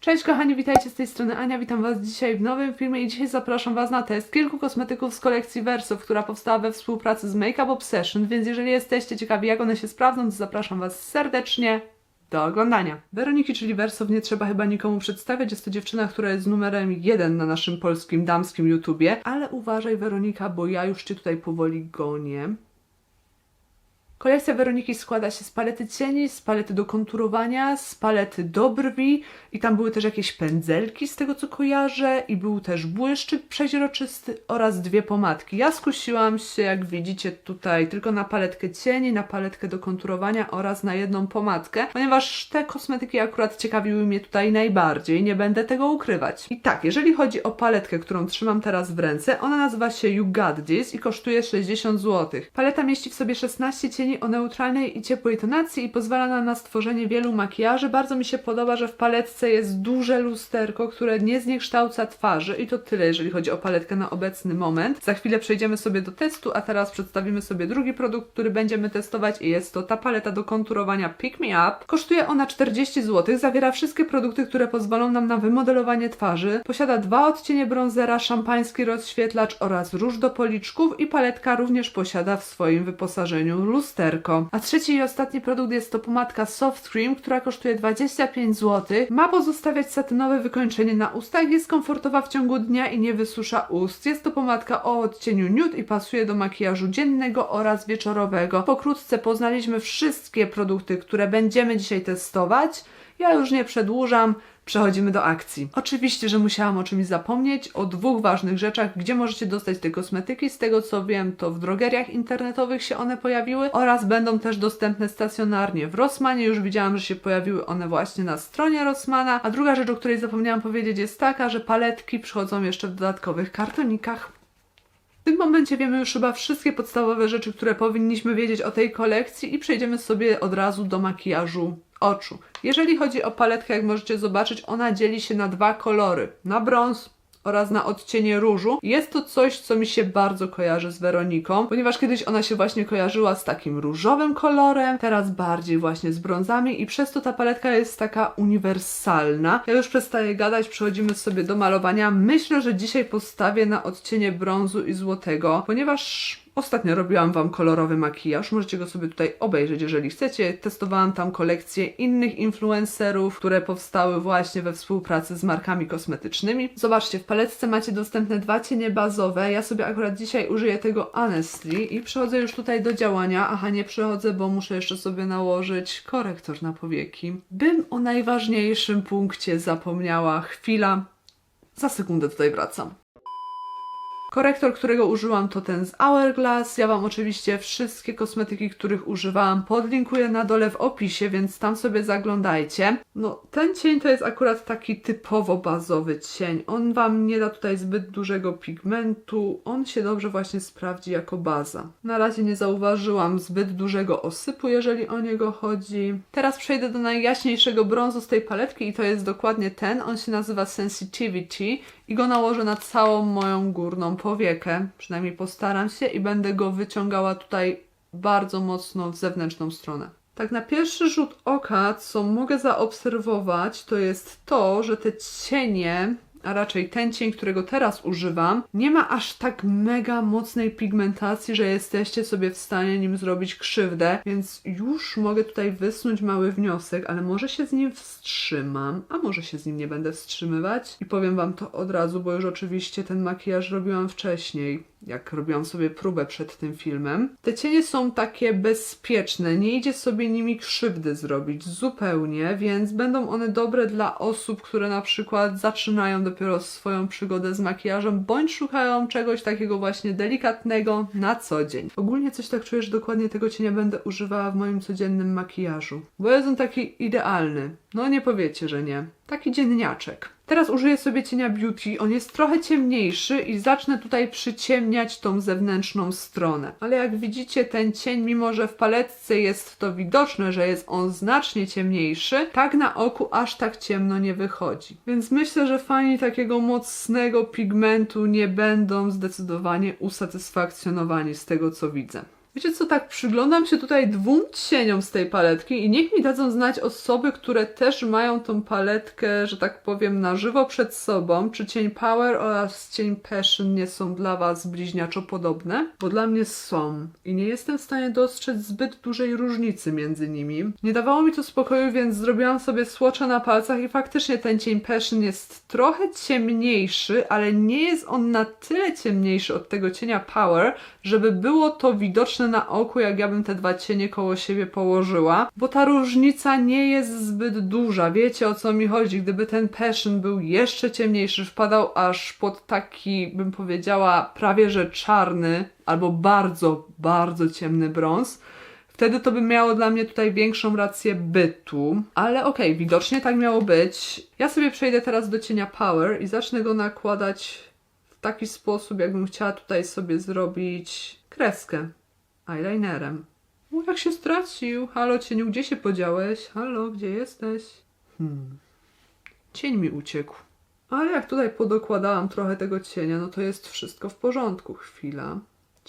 Cześć kochani, witajcie z tej strony Ania, witam was dzisiaj w nowym filmie i dzisiaj zapraszam was na test kilku kosmetyków z kolekcji Versów, która powstała we współpracy z Makeup Obsession, więc jeżeli jesteście ciekawi jak one się sprawdzą, to zapraszam was serdecznie do oglądania. Weroniki, czyli Wersow, nie trzeba chyba nikomu przedstawiać. Jest to dziewczyna, która jest numerem jeden na naszym polskim damskim YouTubie. Ale uważaj, Weronika, bo ja już cię tutaj powoli gonię. Kolekcja Weroniki składa się z palety cieni, z palety do konturowania, z palety do brwi i tam były też jakieś pędzelki z tego co kojarzę i był też błyszczyk przeźroczysty oraz dwie pomadki. Ja skusiłam się, jak widzicie tutaj, tylko na paletkę cieni, na paletkę do konturowania oraz na jedną pomadkę, ponieważ te kosmetyki akurat ciekawiły mnie tutaj najbardziej, nie będę tego ukrywać. I tak, jeżeli chodzi o paletkę, którą trzymam teraz w ręce, ona nazywa się You Got This i kosztuje 60 zł. Paleta mieści w sobie 16 cieni o neutralnej i ciepłej tonacji i pozwala na stworzenie wielu makijaży. Bardzo mi się podoba, że w paletce jest duże lusterko, które nie zniekształca twarzy i to tyle, jeżeli chodzi o paletkę na obecny moment. Za chwilę przejdziemy sobie do testu, a teraz przedstawimy sobie drugi produkt, który będziemy testować i jest to ta paleta do konturowania Pick Me Up. Kosztuje ona 40 zł, zawiera wszystkie produkty, które pozwolą nam na wymodelowanie twarzy. Posiada dwa odcienie bronzera, szampański rozświetlacz oraz róż do policzków i paletka również posiada w swoim wyposażeniu lusterko. A trzeci i ostatni produkt jest to pomadka Soft Cream, która kosztuje 25 zł. Ma pozostawiać satynowe wykończenie na ustach, jest komfortowa w ciągu dnia i nie wysusza ust. Jest to pomadka o odcieniu nude i pasuje do makijażu dziennego oraz wieczorowego. Pokrótce poznaliśmy wszystkie produkty, które będziemy dzisiaj testować. Ja już nie przedłużam, przechodzimy do akcji. Oczywiście, że musiałam o czymś zapomnieć, o dwóch ważnych rzeczach, gdzie możecie dostać te kosmetyki. Z tego co wiem, to w drogeriach internetowych się one pojawiły oraz będą też dostępne stacjonarnie w Rossmanie. Już widziałam, że się pojawiły one właśnie na stronie Rossmana. A druga rzecz, o której zapomniałam powiedzieć, jest taka, że paletki przychodzą jeszcze w dodatkowych kartonikach. W tym momencie wiemy już chyba wszystkie podstawowe rzeczy, które powinniśmy wiedzieć o tej kolekcji i przejdziemy sobie od razu do makijażu oczu. Jeżeli chodzi o paletkę, jak możecie zobaczyć, ona dzieli się na dwa kolory. Na brąz oraz na odcienie różu. Jest to coś, co mi się bardzo kojarzy z Weroniką, ponieważ kiedyś ona się właśnie kojarzyła z takim różowym kolorem, teraz bardziej właśnie z brązami i przez to ta paletka jest taka uniwersalna. Ja już przestaję gadać, przechodzimy sobie do malowania. Myślę, że dzisiaj postawię na odcienie brązu i złotego, ponieważ Ostatnio robiłam Wam kolorowy makijaż, możecie go sobie tutaj obejrzeć, jeżeli chcecie. Testowałam tam kolekcję innych influencerów, które powstały właśnie we współpracy z markami kosmetycznymi. Zobaczcie, w paletce macie dostępne dwa cienie bazowe. Ja sobie akurat dzisiaj użyję tego Honestly i przechodzę już tutaj do działania. Aha, nie przechodzę, bo muszę jeszcze sobie nałożyć korektor na powieki. Bym o najważniejszym punkcie zapomniała. Chwila. Za sekundę tutaj wracam. Korektor, którego użyłam to ten z Hourglass. Ja Wam oczywiście wszystkie kosmetyki, których używałam podlinkuję na dole w opisie, więc tam sobie zaglądajcie. No, ten cień to jest akurat taki typowo bazowy cień. On Wam nie da tutaj zbyt dużego pigmentu. On się dobrze właśnie sprawdzi jako baza. Na razie nie zauważyłam zbyt dużego osypu, jeżeli o niego chodzi. Teraz przejdę do najjaśniejszego brązu z tej paletki i to jest dokładnie ten. On się nazywa Sensitivity i go nałożę na całą moją górną powiekę. Przynajmniej postaram się i będę go wyciągała tutaj bardzo mocno w zewnętrzną stronę. Tak na pierwszy rzut oka, co mogę zaobserwować, to jest to, że te cienie, a raczej ten cień, którego teraz używam, nie ma aż tak mega mocnej pigmentacji, że jesteście sobie w stanie nim zrobić krzywdę, więc już mogę tutaj wysnuć mały wniosek, ale może się z nim wstrzymam, a może się z nim nie będę wstrzymywać. I powiem Wam to od razu, bo już oczywiście ten makijaż robiłam wcześniej jak robiłam sobie próbę przed tym filmem. Te cienie są takie bezpieczne, nie idzie sobie nimi krzywdy zrobić zupełnie, więc będą one dobre dla osób, które na przykład zaczynają dopiero swoją przygodę z makijażem, bądź szukają czegoś takiego właśnie delikatnego na co dzień. Ogólnie coś tak czuję, że dokładnie tego cienia będę używała w moim codziennym makijażu, bo jest on taki idealny. No nie powiecie, że nie. Taki dzienniaczek. Teraz użyję sobie cienia Beauty. On jest trochę ciemniejszy i zacznę tutaj przyciemniać tą zewnętrzną stronę. Ale jak widzicie, ten cień, mimo że w paletce jest to widoczne, że jest on znacznie ciemniejszy, tak na oku aż tak ciemno nie wychodzi. Więc myślę, że fani takiego mocnego pigmentu nie będą zdecydowanie usatysfakcjonowani z tego, co widzę. Wiecie co, tak przyglądam się tutaj dwóm cieniom z tej paletki i niech mi dadzą znać osoby, które też mają tą paletkę, że tak powiem, na żywo przed sobą, czy cień Power oraz cień Passion nie są dla Was bliźniaczo podobne, bo dla mnie są i nie jestem w stanie dostrzec zbyt dużej różnicy między nimi. Nie dawało mi to spokoju, więc zrobiłam sobie słocze na palcach i faktycznie ten cień Passion jest trochę ciemniejszy, ale nie jest on na tyle ciemniejszy od tego cienia Power, żeby było to widoczne na oku, jak ja bym te dwa cienie koło siebie położyła, bo ta różnica nie jest zbyt duża. Wiecie o co mi chodzi? Gdyby ten Passion był jeszcze ciemniejszy, wpadał aż pod taki, bym powiedziała, prawie że czarny albo bardzo, bardzo ciemny brąz, Wtedy to by miało dla mnie tutaj większą rację bytu. Ale okej, widocznie tak miało być. Ja sobie przejdę teraz do cienia Power i zacznę go nakładać w taki sposób, jakbym chciała tutaj sobie zrobić kreskę eyelinerem. O, jak się stracił. Halo, cieniu, gdzie się podziałeś? Halo, gdzie jesteś? Hmm. Cień mi uciekł. Ale jak tutaj podokładałam trochę tego cienia, no to jest wszystko w porządku. Chwila.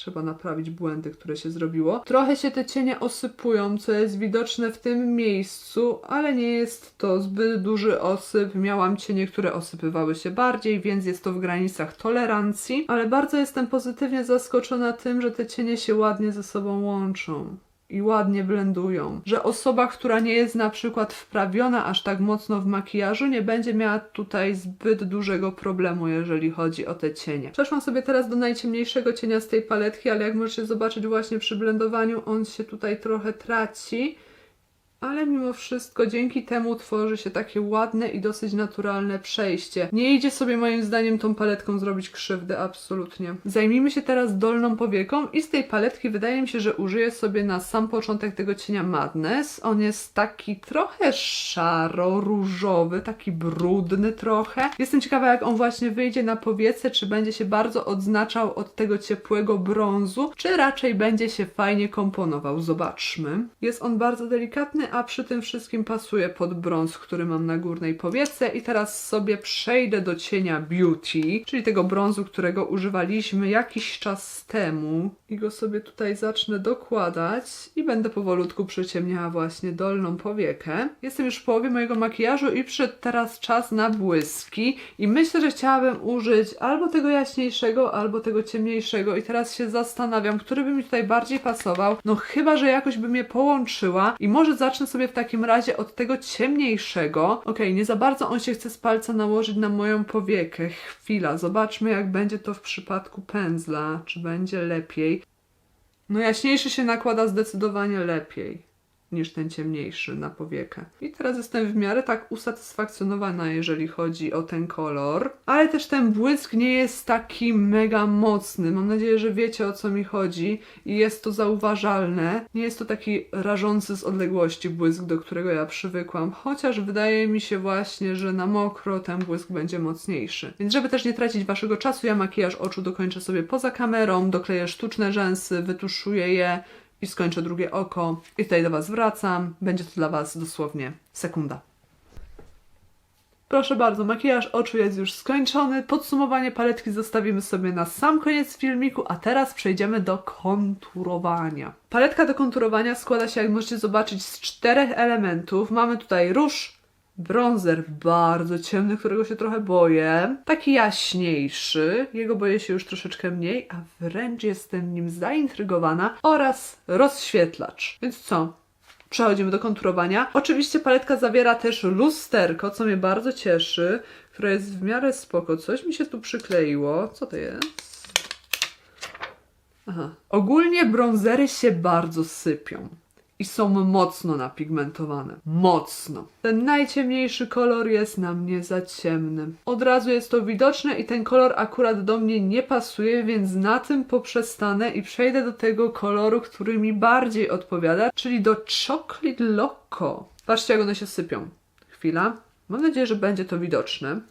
Trzeba naprawić błędy, które się zrobiło. Trochę się te cienie osypują, co jest widoczne w tym miejscu, ale nie jest to zbyt duży osyp. Miałam cienie, które osypywały się bardziej, więc jest to w granicach tolerancji. Ale bardzo jestem pozytywnie zaskoczona tym, że te cienie się ładnie ze sobą łączą i ładnie blendują. Że osoba, która nie jest na przykład wprawiona aż tak mocno w makijażu, nie będzie miała tutaj zbyt dużego problemu, jeżeli chodzi o te cienie. Przeszłam sobie teraz do najciemniejszego cienia z tej paletki, ale jak możecie zobaczyć właśnie przy blendowaniu, on się tutaj trochę traci. Ale mimo wszystko dzięki temu tworzy się takie ładne i dosyć naturalne przejście. Nie idzie sobie moim zdaniem tą paletką zrobić krzywdy, absolutnie. Zajmijmy się teraz dolną powieką i z tej paletki wydaje mi się, że użyję sobie na sam początek tego cienia Madness. On jest taki trochę szaro-różowy, taki brudny trochę. Jestem ciekawa jak on właśnie wyjdzie na powiece, czy będzie się bardzo odznaczał od tego ciepłego brązu, czy raczej będzie się fajnie komponował. Zobaczmy. Jest on bardzo delikatny, a przy tym wszystkim pasuje pod brąz, który mam na górnej powiece. I teraz sobie przejdę do cienia Beauty, czyli tego brązu, którego używaliśmy jakiś czas temu. I go sobie tutaj zacznę dokładać i będę powolutku przyciemniała właśnie dolną powiekę. Jestem już w połowie mojego makijażu i przyszedł teraz czas na błyski. I myślę, że chciałabym użyć albo tego jaśniejszego, albo tego ciemniejszego. I teraz się zastanawiam, który by mi tutaj bardziej pasował. No chyba, że jakoś bym je połączyła. I może zacznę sobie w takim razie od tego ciemniejszego. Okej, nie za bardzo on się chce z palca nałożyć na moją powiekę. Chwila, zobaczmy jak będzie to w przypadku pędzla. Czy będzie lepiej? No jaśniejszy się nakłada zdecydowanie lepiej niż ten ciemniejszy na powiekę. I teraz jestem w miarę tak usatysfakcjonowana, jeżeli chodzi o ten kolor. Ale też ten błysk nie jest taki mega mocny. Mam nadzieję, że wiecie o co mi chodzi i jest to zauważalne. Nie jest to taki rażący z odległości błysk, do którego ja przywykłam. Chociaż wydaje mi się właśnie, że na mokro ten błysk będzie mocniejszy. Więc żeby też nie tracić waszego czasu, ja makijaż oczu dokończę sobie poza kamerą, dokleję sztuczne rzęsy, wytuszuję je i skończę drugie oko. I tutaj do Was wracam. Będzie to dla Was dosłownie sekunda. Proszę bardzo, makijaż oczu jest już skończony. Podsumowanie paletki zostawimy sobie na sam koniec filmiku, a teraz przejdziemy do konturowania. Paletka do konturowania składa się, jak możecie zobaczyć, z czterech elementów. Mamy tutaj róż, Bronzer bardzo ciemny, którego się trochę boję. Taki jaśniejszy, jego boję się już troszeczkę mniej, a wręcz jestem nim zaintrygowana. Oraz rozświetlacz. Więc co? Przechodzimy do konturowania. Oczywiście paletka zawiera też lusterko, co mnie bardzo cieszy, które jest w miarę spoko. Coś mi się tu przykleiło. Co to jest? Aha. Ogólnie bronzery się bardzo sypią i są mocno napigmentowane. Mocno. Ten najciemniejszy kolor jest na mnie za ciemny. Od razu jest to widoczne i ten kolor akurat do mnie nie pasuje, więc na tym poprzestanę i przejdę do tego koloru, który mi bardziej odpowiada, czyli do Chocolate Loco. Patrzcie, jak one się sypią. Chwila. Mam nadzieję, że będzie to widoczne.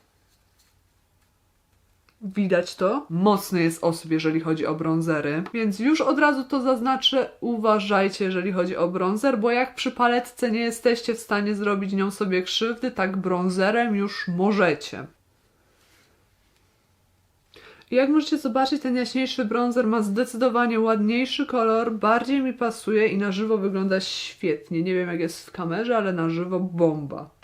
Widać to. Mocny jest osób, jeżeli chodzi o bronzery, więc już od razu to zaznaczę. Uważajcie, jeżeli chodzi o bronzer, bo jak przy paletce nie jesteście w stanie zrobić nią sobie krzywdy, tak bronzerem już możecie. Jak możecie zobaczyć, ten jaśniejszy bronzer ma zdecydowanie ładniejszy kolor, bardziej mi pasuje i na żywo wygląda świetnie. Nie wiem jak jest w kamerze, ale na żywo bomba.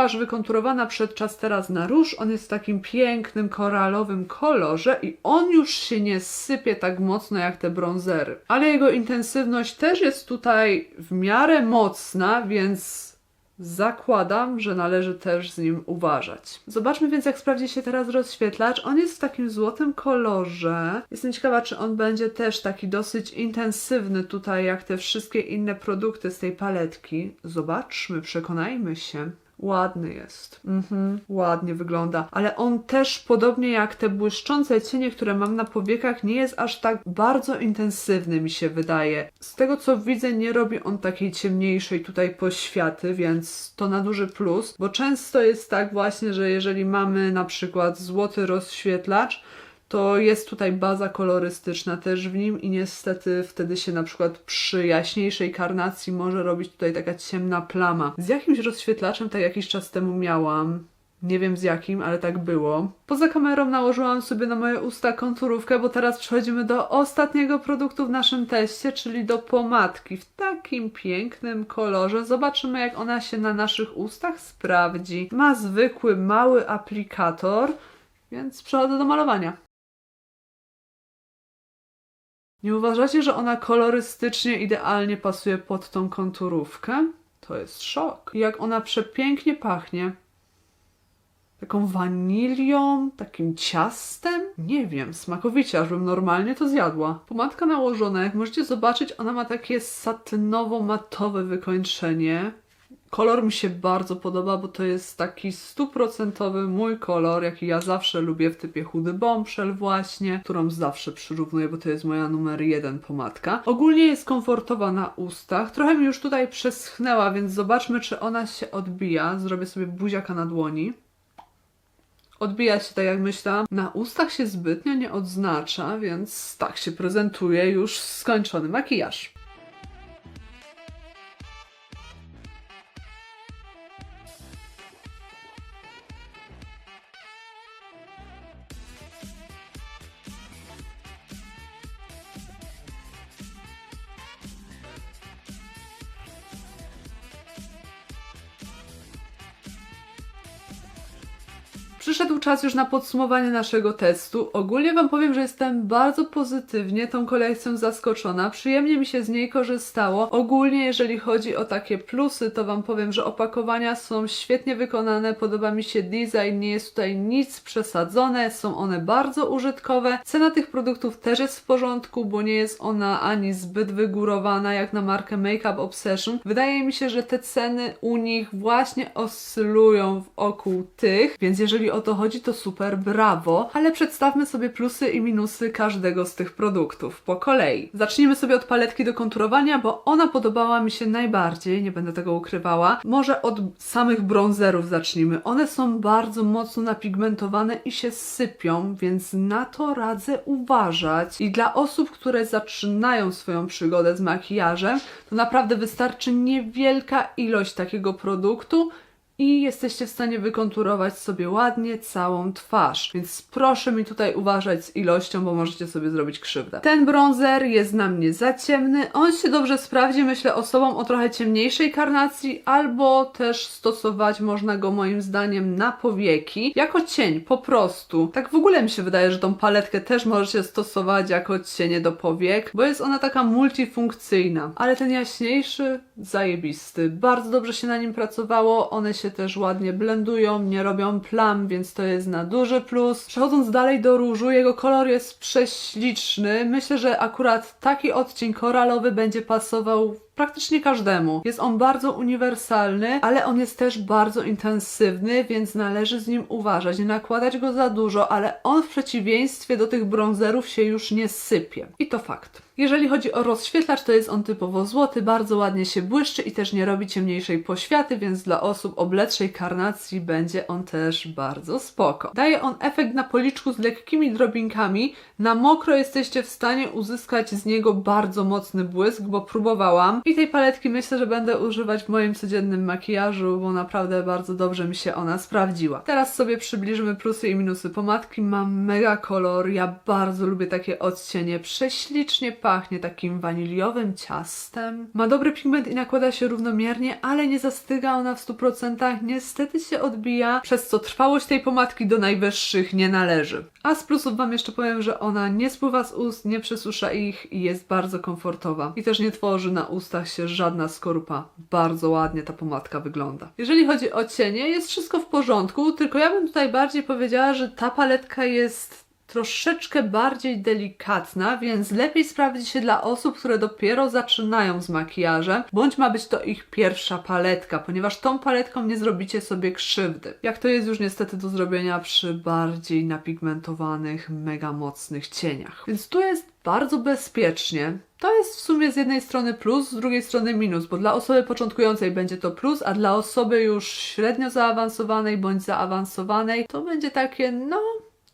Twarz wykonturowana przedczas teraz na róż. On jest w takim pięknym, koralowym kolorze i on już się nie sypie tak mocno jak te bronzery. Ale jego intensywność też jest tutaj w miarę mocna, więc zakładam, że należy też z nim uważać. Zobaczmy więc, jak sprawdzi się teraz rozświetlacz. On jest w takim złotym kolorze. Jestem ciekawa, czy on będzie też taki dosyć intensywny tutaj, jak te wszystkie inne produkty z tej paletki. Zobaczmy, przekonajmy się. Ładny jest. Mhm, ładnie wygląda. Ale on też, podobnie jak te błyszczące cienie, które mam na powiekach, nie jest aż tak bardzo intensywny, mi się wydaje. Z tego co widzę, nie robi on takiej ciemniejszej tutaj poświaty, więc to na duży plus, bo często jest tak właśnie, że jeżeli mamy na przykład złoty rozświetlacz, to jest tutaj baza kolorystyczna też w nim i niestety wtedy się na przykład przy jaśniejszej karnacji może robić tutaj taka ciemna plama. Z jakimś rozświetlaczem tak jakiś czas temu miałam. Nie wiem z jakim, ale tak było. Poza kamerą nałożyłam sobie na moje usta konturówkę, bo teraz przechodzimy do ostatniego produktu w naszym teście, czyli do pomadki w takim pięknym kolorze. Zobaczymy, jak ona się na naszych ustach sprawdzi. Ma zwykły, mały aplikator, więc przechodzę do malowania. Nie uważacie, że ona kolorystycznie idealnie pasuje pod tą konturówkę? To jest szok. Jak ona przepięknie pachnie. Taką wanilią, takim ciastem? Nie wiem, smakowicie, aż bym normalnie to zjadła. Pomadka nałożona, jak możecie zobaczyć, ona ma takie satynowo-matowe wykończenie. Kolor mi się bardzo podoba, bo to jest taki stuprocentowy mój kolor, jaki ja zawsze lubię w typie chudy bombshell właśnie, którą zawsze przyrównuję, bo to jest moja numer jeden pomadka. Ogólnie jest komfortowa na ustach, trochę mi już tutaj przeschnęła, więc zobaczmy, czy ona się odbija. Zrobię sobie buziaka na dłoni. Odbija się tak jak myślałam. Na ustach się zbytnio nie odznacza, więc tak się prezentuje już skończony makijaż. Przyszedł czas już na podsumowanie naszego testu. Ogólnie Wam powiem, że jestem bardzo pozytywnie tą kolekcją zaskoczona. Przyjemnie mi się z niej korzystało. Ogólnie, jeżeli chodzi o takie plusy, to Wam powiem, że opakowania są świetnie wykonane. Podoba mi się design, nie jest tutaj nic przesadzone, są one bardzo użytkowe. Cena tych produktów też jest w porządku, bo nie jest ona ani zbyt wygórowana jak na markę Makeup Obsession. Wydaje mi się, że te ceny u nich właśnie oscylują wokół tych, więc jeżeli o to chodzi, to super, brawo. Ale przedstawmy sobie plusy i minusy każdego z tych produktów po kolei. Zacznijmy sobie od paletki do konturowania, bo ona podobała mi się najbardziej, nie będę tego ukrywała. Może od samych bronzerów zacznijmy. One są bardzo mocno napigmentowane i się sypią, więc na to radzę uważać. I dla osób, które zaczynają swoją przygodę z makijażem, to naprawdę wystarczy niewielka ilość takiego produktu, i jesteście w stanie wykonturować sobie ładnie całą twarz. Więc proszę mi tutaj uważać z ilością, bo możecie sobie zrobić krzywdę. Ten bronzer jest na mnie za ciemny. On się dobrze sprawdzi, myślę, osobom o trochę ciemniejszej karnacji, albo też stosować można go moim zdaniem na powieki, jako cień, po prostu. Tak w ogóle mi się wydaje, że tą paletkę też możecie stosować jako cienie do powiek, bo jest ona taka multifunkcyjna. Ale ten jaśniejszy, zajebisty. Bardzo dobrze się na nim pracowało, one się też ładnie blendują, nie robią plam, więc to jest na duży plus. Przechodząc dalej do różu, jego kolor jest prześliczny. Myślę, że akurat taki odcień koralowy będzie pasował praktycznie każdemu. Jest on bardzo uniwersalny, ale on jest też bardzo intensywny, więc należy z nim uważać. Nie nakładać go za dużo, ale on w przeciwieństwie do tych bronzerów się już nie sypie. I to fakt. Jeżeli chodzi o rozświetlacz, to jest on typowo złoty, bardzo ładnie się błyszczy i też nie robi ciemniejszej poświaty, więc dla osób o bledszej karnacji będzie on też bardzo spoko. Daje on efekt na policzku z lekkimi drobinkami. Na mokro jesteście w stanie uzyskać z niego bardzo mocny błysk, bo próbowałam I tej paletki myślę, że będę używać w moim codziennym makijażu, bo naprawdę bardzo dobrze mi się ona sprawdziła. Teraz sobie przybliżymy plusy i minusy pomadki. Mam mega kolor, ja bardzo lubię takie odcienie. Prześlicznie pachnie takim waniliowym ciastem. Ma dobry pigment i nakłada się równomiernie, ale nie zastyga ona w 100%. Niestety się odbija, przez co trwałość tej pomadki do najwyższych nie należy. A z plusów Wam jeszcze powiem, że ona nie spływa z ust, nie przesusza ich i jest bardzo komfortowa. I też nie tworzy na ustach się żadna skorupa. Bardzo ładnie ta pomadka wygląda. Jeżeli chodzi o cienie, jest wszystko w porządku, tylko ja bym tutaj bardziej powiedziała, że ta paletka jest troszeczkę bardziej delikatna, więc lepiej sprawdzi się dla osób, które dopiero zaczynają z makijażem, bądź ma być to ich pierwsza paletka, ponieważ tą paletką nie zrobicie sobie krzywdy. Jak to jest już niestety do zrobienia przy bardziej napigmentowanych, mega mocnych cieniach. Więc tu jest bardzo bezpiecznie. To jest w sumie z jednej strony plus, z drugiej strony minus, bo dla osoby początkującej będzie to plus, a dla osoby już średnio zaawansowanej bądź zaawansowanej to będzie takie, no,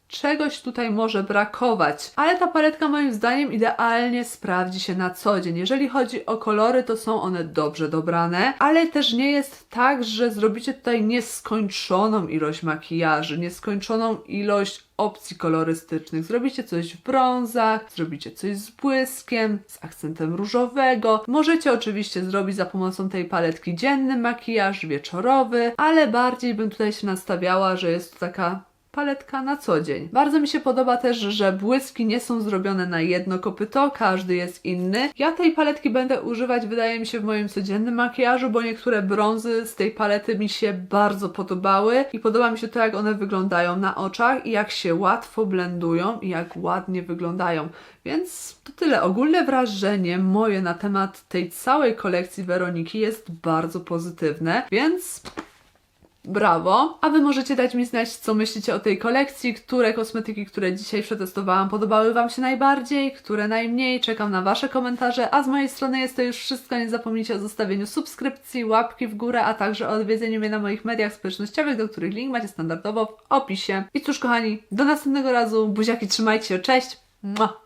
czegoś tutaj może brakować. Ale ta paletka moim zdaniem idealnie sprawdzi się na co dzień. Jeżeli chodzi o kolory, to są one dobrze dobrane, ale też nie jest tak, że zrobicie tutaj nieskończoną ilość makijaży, nieskończoną ilość opcji kolorystycznych. Zrobicie coś w brązach, zrobicie coś z błyskiem, z akcentem różowego. Możecie oczywiście zrobić za pomocą tej paletki dzienny makijaż, wieczorowy, ale bardziej bym tutaj się nastawiała, że jest to taka paletka na co dzień. Bardzo mi się podoba też, że błyski nie są zrobione na jedno kopyto, każdy jest inny. Ja tej paletki będę używać, wydaje mi się, w moim codziennym makijażu, bo niektóre brązy z tej palety mi się bardzo podobały i podoba mi się to, jak one wyglądają na oczach i jak się łatwo blendują i jak ładnie wyglądają. Więc to tyle. Ogólne wrażenie moje na temat tej całej kolekcji Weroniki jest bardzo pozytywne, więc Brawo! A Wy możecie dać mi znać, co myślicie o tej kolekcji, które kosmetyki, które dzisiaj przetestowałam, podobały Wam się najbardziej, które najmniej. Czekam na Wasze komentarze, a z mojej strony jest to już wszystko. Nie zapomnijcie o zostawieniu subskrypcji, łapki w górę, a także o odwiedzeniu mnie na moich mediach społecznościowych, do których link macie standardowo w opisie. I cóż, kochani, do następnego razu. Buziaki, trzymajcie się, cześć! Mua.